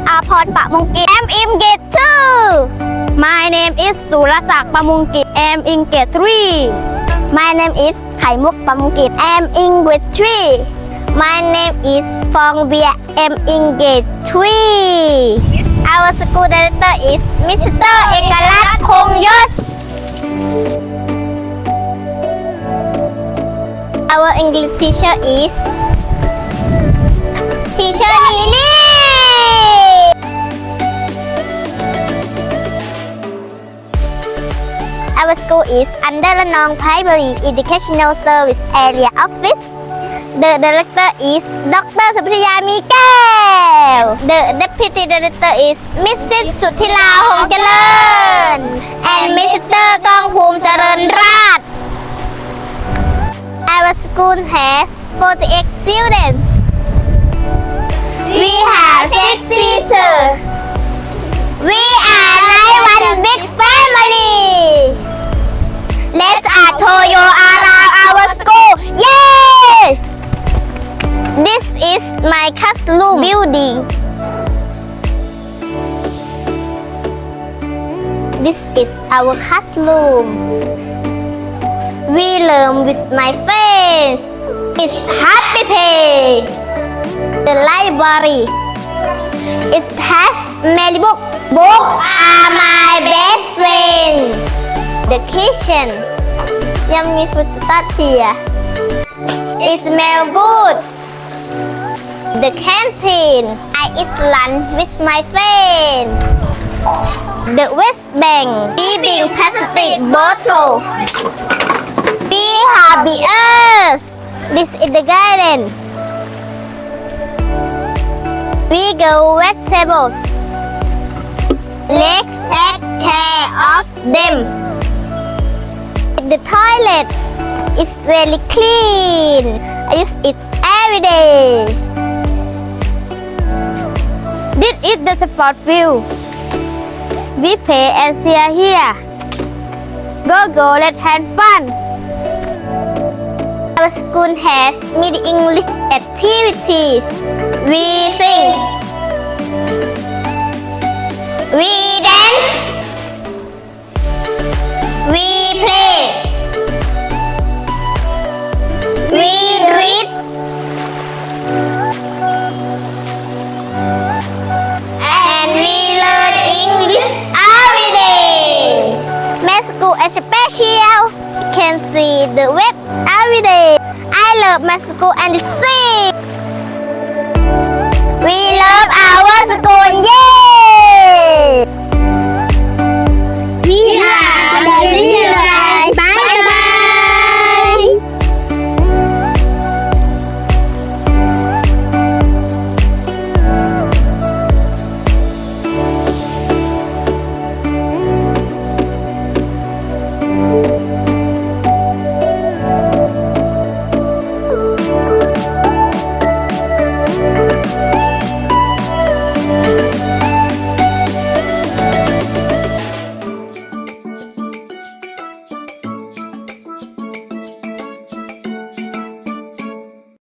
มงกิจ I'm in grade 2 My name is สุรศักดิ์ปมุงกิจ I'm in grade 3 My name is ไข่มุกปมุงกิจ I'm in grade 3 My name is ฟองเบียร์ I'm in grade 3 Our school director is Mr. เอกลักษณ์คงยศ Our English teacher is Teacher Lily Our school is under the Nong Primary Educational Service Area Office. The director is Dr. สุพิยามีแก้ว The deputy director is Mrs. สุธิลาหงเจริญ and Mr. กองภูมิเจริญราช Our school has 48 students. Building. This is our classroom. We learn with my face. It's happy place. The library. It has many books. Books are my best friends. The kitchen. Yummy food to start here. It smells good. The canteen. I eat lunch with my friend. The West Bank. Giving plastic bottle. Have the earth. This is the garden. We grow vegetables. Let's take care of them. The toilet is very clean. I use it every day. This is the sport view. We play and cheer here. Go go, let's have fun. Our school has many English activities. We sing. We dance. We Is special. You can see the web every day. I love my school and sing. We